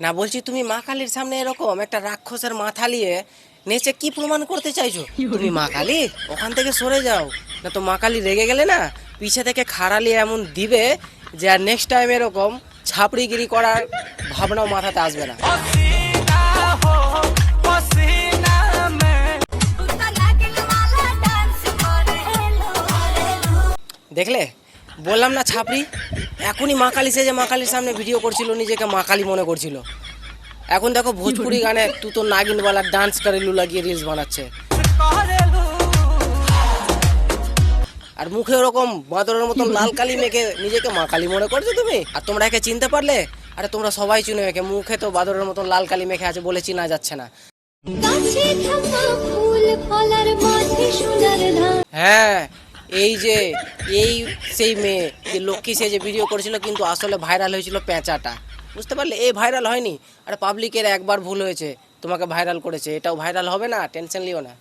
না বলছি তুমি মা কালীর সামনে এরকম একটা রাক্ষসের মাথা নিয়ে নেচে কি প্রমাণ করতে চাইছো? তুমি মা কালী? ওখান থেকে সরে যাও। না তো মা কালী রেগে গেলে না পিছে থেকে খাড়ালি এমন দিবে যে আর নেক্সট টাইম এরকম ছাপড়িগিরি করার ভাবনাও মাথাতে আসবে না। দেখলে? বললাম না ছাপড়ি। এখনই মা কালী সেজে মা কালীর সামনে ভিডিও করছিল নিজেকে মা কালী মনে করছিল। এখন দেখো ভোজপুরি গানে তু তো নাগিনওয়ালা ডান্স করেলু লাগিয়ে রিলস বানাচ্ছে। আর মুখে ওরকম বাঁদরের মতন লাল কালি মেখে নিজেকে মা কালী মনে করছ তুমি? আর তোমরা একে চিনতে পারলে? আরে তোমরা সবাই চিনো একে। মুখে তো বাঁদরের মতন লাল কালি মেখে আছে বলে চিনা যাচ্ছে না। হ্যাঁ এই যে, এই সেই মেয়ে যে লক্ষ্মী সে যে ভিডিও করেছিল কিন্তু আসলে ভাইরাল হয়েছিল পেঁচাটা। বুঝতে পারলে? এই ভাইরাল হয়নি। আর পাবলিকের একবার ভুল হয়েছে। তোমাকে ভাইরাল করেছে। এটাও ভাইরাল হবে না? টেনশন লিও না।